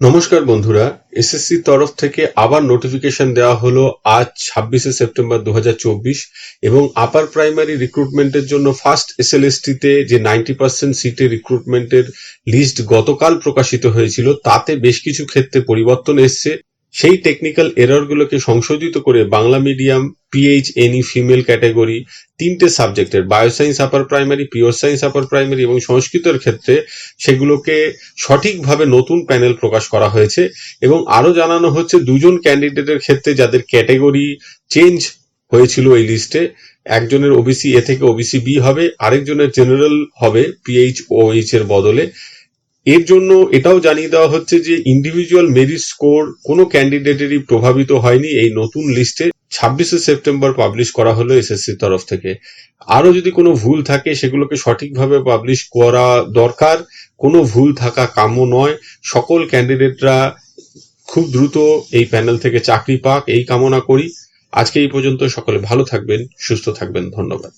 নমস্কার বন্ধুরা, এসএসসি তরফ থেকে আবার নোটিফিকেশন দেওয়া হলো আজ ছাব্বিশে সেপ্টেম্বর দু হাজার চব্বিশ এবং আপার প্রাইমারি রিক্রুটমেন্টের জন্য ফার্স্ট এসএলএসটিতে যে নাইনটি পার্সেন্ট সিটে রিক্রুটমেন্টের লিস্ট গতকাল প্রকাশিত হয়েছিল, তাতে বেশ কিছু ক্ষেত্রে পরিবর্তন এসছে। সেই টেকনিক্যাল এররগুলোকে সংশোধিত করে Bangla medium PH any female category তিনটে সাবজেক্টের bioscience upper primary pure science upper primary এবং সংস্কৃতের ক্ষেত্রে সেগুলোকে সঠিকভাবে নতুন প্যানেল প্রকাশ করা হয়েছে এবং আরও জানানো হচ্ছে দুজন ক্যান্ডিডেটের ক্ষেত্রে যাদের ক্যাটাগরি চেঞ্জ হয়েছিল এই লিস্টে একজনের ওবিসি এ থেকে ওবিসি বি হবে, আরেকজনের জেনারেল হবে পিএইচ ও এইচ এর বদলে। এর জন্য এটাও জানিয়ে দেওয়া হচ্ছে যে ইন্ডিভিজুয়াল মেরিট স্কোর কোনো ক্যান্ডিডেটেরই প্রভাবিত হয়নি। এই নতুন লিস্টে ছাব্বিশে সেপ্টেম্বর পাবলিশ করা হলো এসএসসির তরফ থেকে। আরও যদি কোনো ভুল থাকে, সেগুলোকে সঠিকভাবে পাবলিশ করা দরকার। কোনো ভুল থাকা কাম্য নয়। সকল ক্যান্ডিডেটরা খুব দ্রুত এই প্যানেল থেকে চাকরি পাক। এই কামনা করি। আজকে এই পর্যন্ত সকলে ভালো থাকবেন, সুস্থ থাকবেন। ধন্যবাদ।